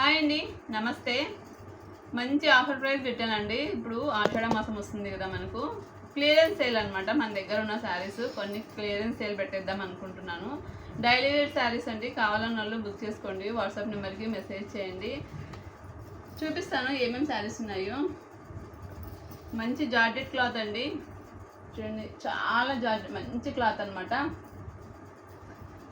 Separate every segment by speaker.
Speaker 1: Hi అండి నమస్తే. మంచి ఆఫర్ ప్రైస్ పెట్టానండి ఇప్పుడు ఆషాఢ మాసం వస్తుంది కదా మనకు. క్లియరెన్స్ సేల్ అనమాట మన దగ్గర ఉన్న శారీస్. కొన్ని క్లియరెన్స్ సేల్ పెట్టేద్దాం అనుకుంటున్నాను. డైలీ వేర్ శారీస్ అండి. కావాలన్న వాళ్ళు బుక్ చేసుకోండి. వాట్సాప్ నెంబర్కి మెసేజ్ చేయండి. చూపిస్తాను ఏమేమి శారీస్ ఉన్నాయో. మంచి జార్జెట్ క్లాత్ అండి. చూడండి చాలా జార్జెట్ మంచి క్లాత్ అన్నమాట.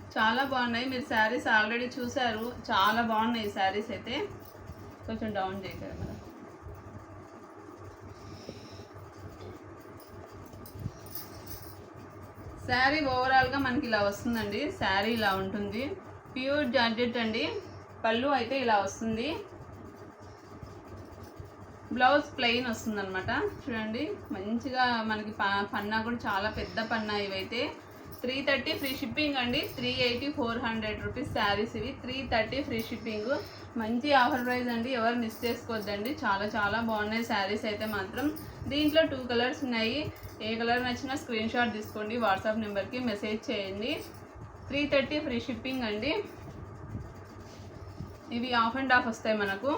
Speaker 1: చాలా బాగున్నాయి. మీరు శారీస్ ఆల్రెడీ చూశారు. చాలా బాగున్నాయి ఈ శారీస్ అయితే. కొంచెం డౌన్ చేయగలరు మేడం. శారీ ఓవరాల్గా మనకి ఇలా వస్తుందండి. శారీ ఇలా ఉంటుంది. ప్యూర్ జార్జెట్ అండి. పళ్ళు అయితే ఇలా వస్తుంది. బ్లౌజ్ ప్లెయిన్ వస్తుందన్నమాట. చూడండి. మంచిగా మనకి ప- పన్నా కూడా చాలా పెద్ద పన్నా ఇవైతే. త్రీ థర్టీ ఫ్రీ షిప్పింగ్ అండి. Three eighty four hundred rupees saris ఇవి. Three thirty free shipping. మంచి ఆఫర్ ప్రైస్ అండి. ఎవరు మిస్ చేసుకోవద్దండి. చాలా చాలా బాగున్నాయి శారీస్ అయితే మాత్రం. దీంట్లో టూ కలర్స్ ఉన్నాయి. ఏ కలర్ నచ్చినా స్క్రీన్ షాట్ తీసుకోండి. వాట్సాప్ నెంబర్కి మెసేజ్ చేయండి. త్రీ థర్టీ ఫ్రీ షిప్పింగ్ అండి. ఇవి ఆఫ్ అండ్ ఆఫ్ వస్తాయి మనకు.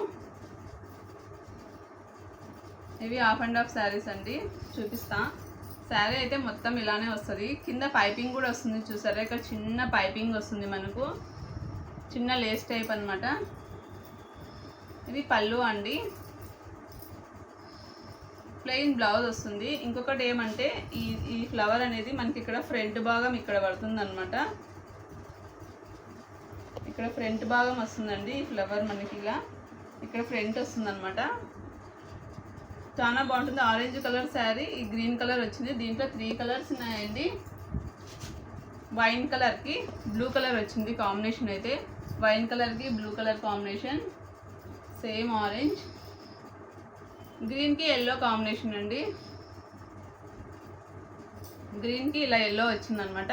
Speaker 1: ఇవి ఆఫ్ అండ్ ఆఫ్ శారీస్ అండి. చూపిస్తాను శారీ అయితే మొత్తం ఇలానే వస్తుంది. కింద పైపింగ్ కూడా వస్తుంది చూసారా? ఇక్కడ చిన్న పైపింగ్ వస్తుంది మనకు. చిన్న లేస్ టైప్ అనమాట ఇది పళ్ళు అండి. ప్లెయిన్ బ్లౌజ్ వస్తుంది. ఇంకొకటి ఏమంటే ఈ ఈ ఫ్లవర్ అనేది మనకి ఇక్కడ ఫ్రంట్ భాగం ఇక్కడ పడుతుంది అనమాట ఇక్కడ ఫ్రంట్ భాగం వస్తుందండి ఈ ఫ్లవర్ మనకి ఇలా. ఇక్కడ ఫ్రంట్ వస్తుంది చాలా బాగుంటుంది. ఆరెంజ్ కలర్ శారీ ఈ గ్రీన్ కలర్ వచ్చింది. దీంట్లో త్రీ కలర్స్ ఉన్నాయండి. వైన్ కలర్కి బ్లూ కలర్ వచ్చింది కాంబినేషన్ అయితే. వైన్ కలర్కి blue colour combination. Same orange. గ్రీన్కి ఎల్లో కాంబినేషన్ అండి. గ్రీన్కి ఇలా ఎల్లో వచ్చిందనమాట.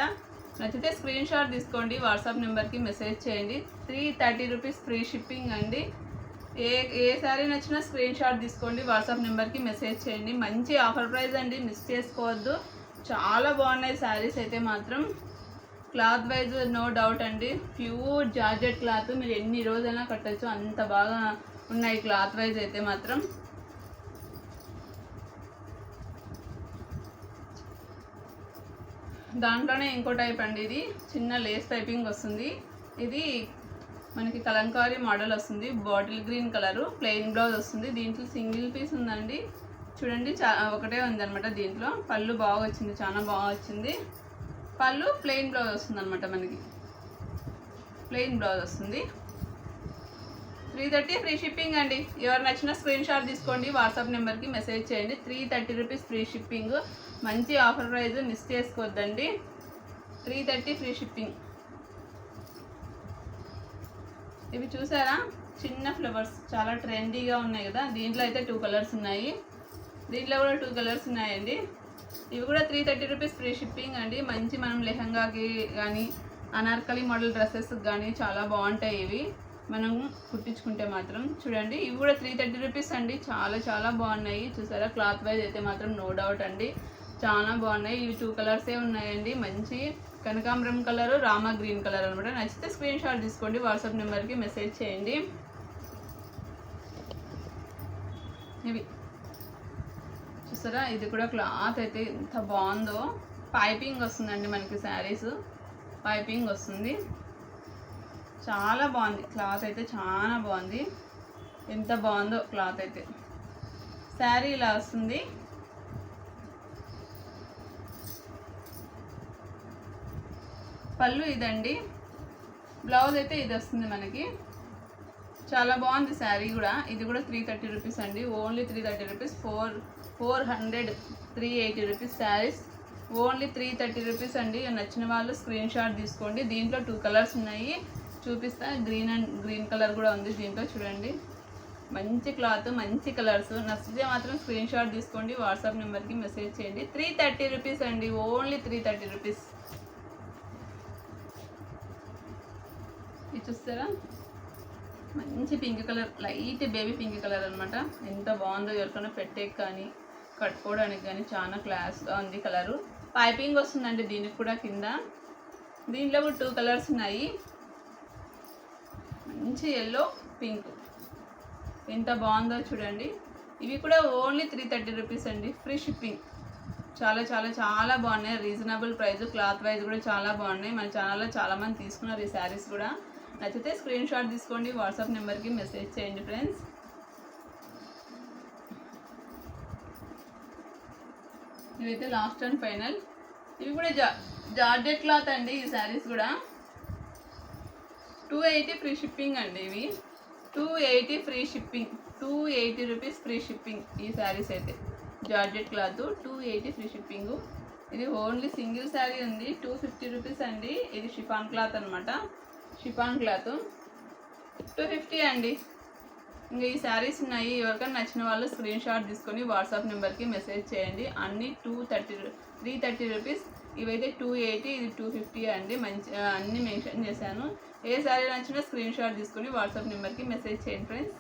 Speaker 1: నచ్చితే స్క్రీన్ షాట్ తీసుకోండి. వాట్సాప్ నెంబర్కి మెసేజ్ చేయండి. Three thirty rupees free shipping అండి. ఏ ఏ శారీ నచ్చినా స్క్రీన్ షాట్ తీసుకోండి వాట్సాప్ నెంబర్కి మెసేజ్ చేయండి. మంచి ఆఫర్ ప్రైస్ అండి మిస్ చేసుకోవద్దు. చాలా బాగున్నాయి శారీస్ అయితే మాత్రం. క్లాత్ వైజ్ నో డౌట్ అండి. ప్యూర్ జార్జెట్ క్లాత్ మీరు ఎన్ని రోజైనా కట్టచ్చు. అంత బాగా ఉన్నాయి క్లాత్ వైజ్ అయితే మాత్రం. దాంట్లోనే ఇంకో టైప్ అండి ఇది. చిన్న లేస్ టైపింగ్ వస్తుంది. ఇది మనకి కలంకారీ మోడల్ వస్తుంది. Bottle green colour plain blouse వస్తుంది. దీంట్లో సింగిల్ పీస్ ఉందండి. చూడండి చా ఒకటే ఉందన్నమాట దీంట్లో. పళ్ళు బాగా వచ్చింది చాలా బాగా వచ్చింది. పళ్ళు ప్లెయిన్ బ్లౌజ్ వస్తుంది అనమాట మనకి. ప్లెయిన్ బ్లౌజ్ వస్తుంది. త్రీ థర్టీ ఫ్రీ షిప్పింగ్ అండి. ఎవరు నచ్చిన స్క్రీన్ షాట్ తీసుకోండి. వాట్సాప్ నెంబర్కి మెసేజ్ చేయండి. Three thirty rupees free shipping. మంచి ఆఫర్ ప్రైజ్ మిస్ చేసుకోవద్దండి. Three thirty free shipping. ఇవి చూసారా? చిన్న ఫ్లవర్స్. చాలా ట్రెండీగా ఉన్నాయి కదా. దీంట్లో అయితే టూ కలర్స్ ఉన్నాయి. దీంట్లో కూడా టూ కలర్స్ ఉన్నాయండి. ఇవి కూడా three thirty rupees free shipping అండి. మంచి మనం లెహంగాకి కానీ అనార్కలి మోడల్ డ్రెస్సెస్కి కానీ చాలా బాగుంటాయి ఇవి. మనం కుట్టించుకుంటే మాత్రం. చూడండి ఇవి కూడా త్రీ థర్టీ రూపీస్ అండి. చాలా చాలా బాగున్నాయి. చూసారా? క్లాత్ వైజ్ అయితే మాత్రం నో డౌట్ అండి. చాలా బాగున్నాయి. ఇవి టూ కలర్సే ఉన్నాయండి. మంచి కనకాంబరం కలర్ రామా గ్రీన్ కలర్ అనమాట నచ్చితే స్క్రీన్ షాట్ తీసుకోండి వాట్సాప్ నెంబర్కి మెసేజ్ చేయండి. ఇవి. చూసారా? ఇది కూడా క్లాత్ అయితే ఎంత బాగుందో. పైపింగ్ వస్తుందండి మనకి శారీస్. పైపింగ్ వస్తుంది. చాలా బాగుంది. క్లాత్ అయితే చాలా బాగుంది. ఎంత బాగుందో క్లాత్ అయితే. శారీ ఇలా వస్తుంది. పళ్ళు ఇదండి. బ్లౌజ్ అయితే ఇది వస్తుంది మనకి. చాలా బాగుంది శారీ కూడా. ఇది కూడా త్రీ థర్టీ రూపీస్ అండి. Only three thirty rupees four four hundred three eighty rupees saris only three thirty rupees అండి. నచ్చిన వాళ్ళు స్క్రీన్ షాట్ తీసుకోండి. దీంట్లో టూ కలర్స్ ఉన్నాయి. చూపిస్తా. గ్రీన్ అండ్ గ్రీన్ కలర్ కూడా ఉంది దీంట్లో చూడండి. మంచి క్లాత్ మంచి కలర్స్ నచ్చితే మాత్రం స్క్రీన్ షాట్ తీసుకోండి. వాట్సాప్ నెంబర్కి మెసేజ్ చేయండి. త్రీ థర్టీ రూపీస్ అండి. ఓన్లీ త్రీ థర్టీ రూపీస్ ఇది చూస్తారా? మంచి pink colour light baby pink colour అనమాట ఎంత బాగుందో ఎవరికైనా పెట్టేకి కానీ కట్టుకోవడానికి కానీ చాలా క్లాస్గా ఉంది కలరు. పైపింగ్ వస్తుందండి దీనికి కూడా కింద. దీంట్లో కూడా టూ కలర్స్ ఉన్నాయి. మంచి ఎల్లో పింక్ ఎంత బాగుందో చూడండి. ఇవి కూడా ఓన్లీ త్రీ థర్టీ రూపీస్ అండి. ఫ్రీ షిప్పింగ్ చాలా చాలా చాలా బాగున్నాయి. రీజనబుల్ ప్రైస్ క్లాత్ వైజ్ కూడా చాలా బాగున్నాయి. మన ఛానల్లో చాలా మంది తీసుకున్నారు ఈ శారీస్ కూడా. నచ్చితే స్క్రీన్ షాట్ తీసుకోండి వాట్సాప్ నెంబర్కి మెసేజ్ చేయండి ఫ్రెండ్స్ ఇవైతే లాస్ట్ అండ్ ఫైనల్ ఇవి కూడా జా జార్జెట్ క్లాత్ అండి ఈ శారీస్ కూడా. టూ ఎయిటీ ఫ్రీ షిప్పింగ్ అండి ఇవి. Two eighty free shipping two eighty rupees free shipping ఈ శారీస్ అయితే. Georgette cloth two eighty free shipping ఇది ఓన్లీ సింగిల్ శారీ ఉంది టూ ఫిఫ్టీ రూపీస్ అండి. ఇది షిఫాన్ క్లాత్ అనమాట షిఫాన్ క్లాత్ టూ ఫిఫ్టీ అండి. ఇంకా ఈ శారీస్ ఉన్నాయి. ఎవరికైనా నచ్చిన వాళ్ళు స్క్రీన్ షాట్ తీసుకొని వాట్సాప్ నెంబర్కి మెసేజ్ చేయండి. అన్ని two thirty three thirty rupees ఇవైతే టూ ఎయిటీ ఇది టూ ఫిఫ్టీ అండి. మంచి అన్నీ మెన్షన్ చేశాను. ఏ శారీ నచ్చినా స్క్రీన్ షాట్ తీసుకొని వాట్సాప్ నెంబర్కి మెసేజ్ చేయండి ఫ్రెండ్స్.